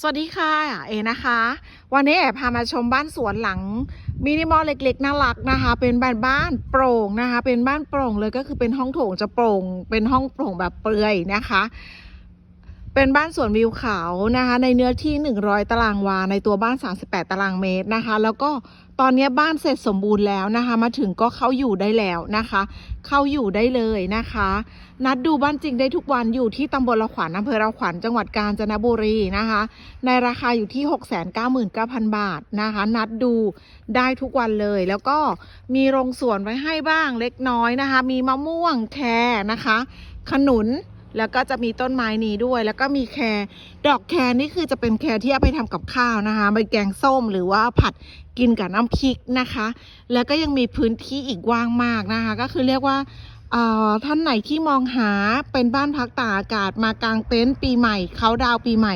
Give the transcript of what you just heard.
สวัสดีค่ะเอนะคะ วันนี้แอบพามาชมบ้านสวนหลังมินิมอลเล็กๆน่ารักนะคะ เป็นบ้านบ้านโปร่งนะคะ เป็นบ้านโปร่งเลยก็คือเป็นห้องโถงจะโปร่ง เป็นห้องโปร่งแบบเปลือยนะคะ เป็นบ้านสวนวิวเขานะคะ ในเนื้อที่ 100 ตารางวา ในตัวบ้าน 38 ตารางเมตรนะคะ แล้วก็ตอนนี้บ้านเสร็จสมบูรณ์แล้วนะคะ มาถึงก็เข้าอยู่ได้แล้วนะคะ เข้าอยู่ได้เลยนะคะ นัดดูบ้านจริงได้ทุกวันอยู่ที่ตำบลละขวัญอำเภอละขวัญจังหวัดกาญจนบุรีนะคะ ในราคาอยู่ที่ 699,000 บาทนะคะ นัดดูได้ทุกวันเลย แล้วก็มีโรงสวนไว้ให้บ้างเล็กน้อยนะคะ มีมะม่วงแครนะคะ ขนุน แล้วก็จะมีต้นไม้นี้ด้วย แล้วก็มีแครดอกแครนี่คือจะเป็นแครที่เอาไปทำกับข้าวนะคะไปแกงส้มหรือว่าผัดกินกับน้ำพริกนะคะ แล้วก็ยังมีพื้นที่อีกว้างมากนะคะ ก็คือเรียกว่าท่านไหนที่มองหาเป็นบ้านพักตากอากาศมากลางเต็นท์ปีใหม่เขาดาวปีใหม่